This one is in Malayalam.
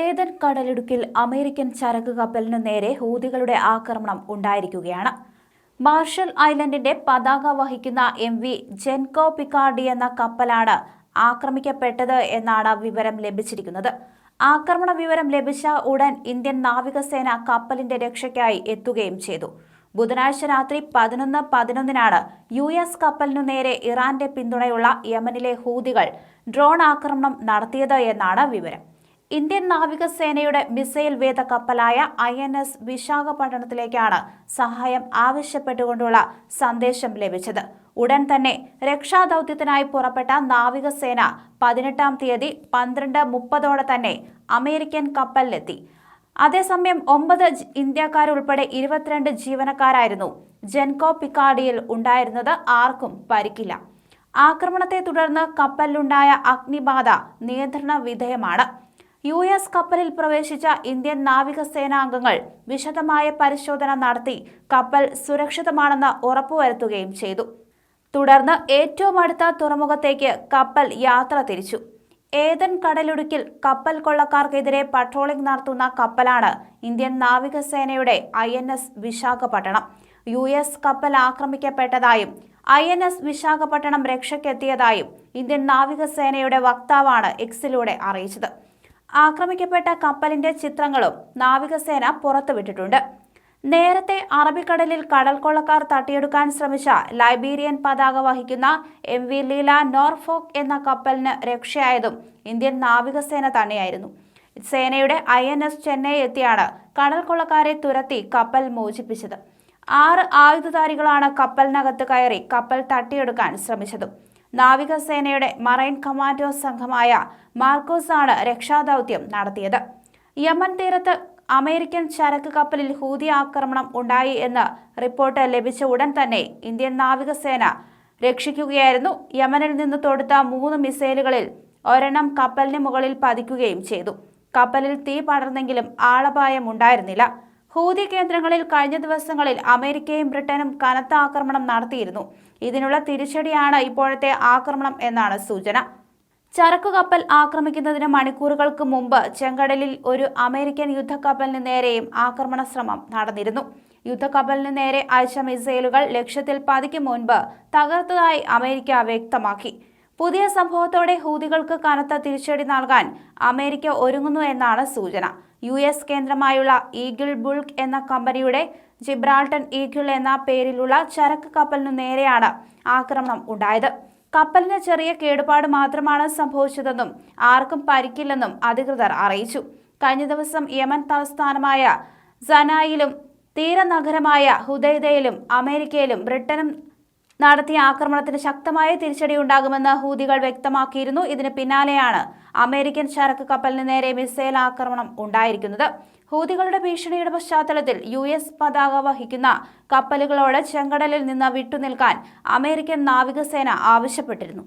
ഏതൻ കടലിടുക്കിൽ അമേരിക്കൻ ചരക്ക് കപ്പലിനു നേരെ ഹൂതികളുടെ ആക്രമണം ഉണ്ടായിരിക്കുകയാണ്. മാർഷൽ ഐലൻഡിന്റെ പതാക വഹിക്കുന്ന എം വി ജെൻകോ പിക്കാർഡി എന്ന കപ്പലാണ് ആക്രമിക്കപ്പെട്ടത് എന്നാണ് വിവരം ലഭിച്ചിരിക്കുന്നത്. ആക്രമണ വിവരം ലഭിച്ച ഉടൻ ഇന്ത്യൻ നാവികസേന കപ്പലിന്റെ രക്ഷയ്ക്കായി എത്തുകയും ചെയ്തു. ബുധനാഴ്ച രാത്രി പതിനൊന്ന് പതിനൊന്നിനാണ് യു എസ് കപ്പലിനു നേരെ ഇറാന്റെ പിന്തുണയുള്ള യമനിലെ ഹൂതികൾ ഡ്രോൺ ആക്രമണം നടത്തിയത് എന്നാണ് വിവരം. ഇന്ത്യൻ നാവികസേനയുടെ മിസൈൽ വേദ കപ്പലായ ഐ എൻ എസ് വിശാഖപട്ടണത്തിലേക്കാണ് സഹായം ആവശ്യപ്പെട്ടുകൊണ്ടുള്ള സന്ദേശം ലഭിച്ചത്. ഉടൻ തന്നെ രക്ഷാദൌത്യത്തിനായി പുറപ്പെട്ട നാവികസേന പതിനെട്ടാം തീയതി പന്ത്രണ്ട് മുപ്പതോടെ തന്നെ അമേരിക്കൻ കപ്പലിലെത്തി. അതേസമയം ഒമ്പത് ഇന്ത്യക്കാരുൾപ്പെടെ ഇരുപത്തിരണ്ട് ജീവനക്കാരായിരുന്നു ജെൻകോ പിക്കാഡിയിൽ ഉണ്ടായിരുന്നത് ആർക്കും പരിക്കില്ല. ആക്രമണത്തെ തുടർന്ന് കപ്പലിലുണ്ടായ അഗ്നിബാധ നിയന്ത്രണ വിധേയമാണ്. യു എസ് കപ്പലിൽ പ്രവേശിച്ച ഇന്ത്യൻ നാവികസേനാംഗങ്ങൾ വിശദമായ പരിശോധന നടത്തി കപ്പൽ സുരക്ഷിതമാണെന്ന് ഉറപ്പുവരുത്തുകയും ചെയ്തു. തുടർന്ന് ഏറ്റവും അടുത്ത തുറമുഖത്തേക്ക് കപ്പൽ യാത്ര തിരിച്ചു. ഏതൻ കടലിടുക്കിൽ കപ്പൽ കൊള്ളക്കാർക്കെതിരെ പട്രോളിംഗ് നടത്തുന്ന കപ്പലാണ് ഇന്ത്യൻ നാവികസേനയുടെ I N S Visakhapatnam. U S കപ്പൽ ആക്രമിക്കപ്പെട്ടതായും ഐ എൻ എസ് വിശാഖപട്ടണം രക്ഷയ്ക്കെത്തിയതായും ഇന്ത്യൻ നാവികസേനയുടെ വക്താവാണ് എക്സിലൂടെ അറിയിച്ചത്. ആക്രമിക്കപ്പെട്ട കപ്പലിന്റെ ചിത്രങ്ങളും നാവികസേന പുറത്തുവിട്ടിട്ടുണ്ട്. നേരത്തെ അറബിക്കടലിൽ കടൽക്കൊള്ളക്കാർ തട്ടിയെടുക്കാൻ ശ്രമിച്ച ലൈബീരിയൻ പതാക വഹിക്കുന്ന എം വി ലീല നോർഫോക്ക് എന്ന കപ്പലിന് രക്ഷയായതും ഇന്ത്യൻ നാവികസേന തന്നെയായിരുന്നു. സേനയുടെ ഐ എൻ എസ് ചെന്നൈ എത്തിയാണ് കടൽക്കൊള്ളക്കാരെ തുരത്തി കപ്പൽ മോചിപ്പിച്ചത്. ആറ് ആയുധധാരികളാണ് കപ്പലിനകത്ത് കയറി കപ്പൽ തട്ടിയെടുക്കാൻ ശ്രമിച്ചതും. നാവികസേനയുടെ മറൈൻ കമാൻഡോ സംഘമായ മാർക്കോസ് ആണ് രക്ഷാദൌത്യം നടത്തിയത്. യമൻ തീരത്ത് അമേരിക്കൻ ചരക്ക് കപ്പലിൽ ഹൂതി ആക്രമണം ഉണ്ടായി എന്ന് റിപ്പോർട്ട് ലഭിച്ച ഉടൻ തന്നെ ഇന്ത്യൻ നാവികസേന രക്ഷിക്കുകയായിരുന്നു. യമനിൽ നിന്ന് തൊടുത്ത മൂന്ന് മിസൈലുകളിൽ ഒരെണ്ണം കപ്പലിന് മുകളിൽ പതിക്കുകയും ചെയ്തു. കപ്പലിൽ തീ പടർന്നെങ്കിലും ആളപായം ഉണ്ടായിരുന്നില്ല ഹൂതി കേന്ദ്രങ്ങളിൽ കഴിഞ്ഞ ദിവസങ്ങളിൽ അമേരിക്കയും ബ്രിട്ടനും കനത്ത ആക്രമണം നടത്തിയിരുന്നു. ഇതിനുള്ള തിരിച്ചടിയാണ് ഇപ്പോഴത്തെ ആക്രമണം എന്നാണ് സൂചന. ചരക്കു കപ്പൽ ആക്രമിക്കുന്നതിന് മണിക്കൂറുകൾക്ക് മുമ്പ് ചെങ്കടലിൽ ഒരു അമേരിക്കൻ യുദ്ധക്കപ്പലിന് നേരെയും ആക്രമണ ശ്രമം നടന്നിരുന്നു. യുദ്ധക്കപ്പലിന് നേരെ അയച്ച മിസൈലുകൾ ലക്ഷ്യത്തിൽ പതിക്കും മുൻപ് തകർത്തതായി അമേരിക്ക വ്യക്തമാക്കി. പുതിയ സംഭവത്തോടെ ഹൂതികൾക്ക് കനത്ത തിരിച്ചടി നൽകാൻ അമേരിക്ക ഒരുങ്ങുന്നു എന്നാണ് സൂചന. യു എസ് കേന്ദ്രമായുള്ള ഈഗിൾ ബുൾക്ക് എന്ന കമ്പനിയുടെ ജിബ്രാൾട്ടൺ ഈഗിൾ എന്ന പേരിലുള്ള ചരക്ക് കപ്പലിനു നേരെയാണ് ആക്രമണം ഉണ്ടായത്. കപ്പലിന് ചെറിയ കേടുപാട് മാത്രമാണ് സംഭവിച്ചതെന്നും ആർക്കും പരിക്കില്ലെന്നും അധികൃതർ അറിയിച്ചു. കഴിഞ്ഞ ദിവസം യമൻ തലസ്ഥാനമായ സനായിലും തീരനഗരമായ ഹുദൈദയിലും അമേരിക്കയിലും ബ്രിട്ടനും നടത്തിയ ആക്രമണത്തിന് ശക്തമായ തിരിച്ചടി ഉണ്ടാകുമെന്ന് ഹൂതികൾ വ്യക്തമാക്കിയിരുന്നു. ഇതിന് പിന്നാലെയാണ് അമേരിക്കൻ ചരക്ക് കപ്പലിന് നേരെ മിസൈൽ ആക്രമണം ഉണ്ടായിരിക്കുന്നത്. ഹൂതികളുടെ ഭീഷണിയുടെ പശ്ചാത്തലത്തിൽ യു എസ് പതാക വഹിക്കുന്ന കപ്പലുകളോട് ചെങ്കടലിൽ നിന്ന് വിട്ടുനിൽക്കാൻ അമേരിക്കൻ നാവികസേന ആവശ്യപ്പെട്ടിരുന്നു.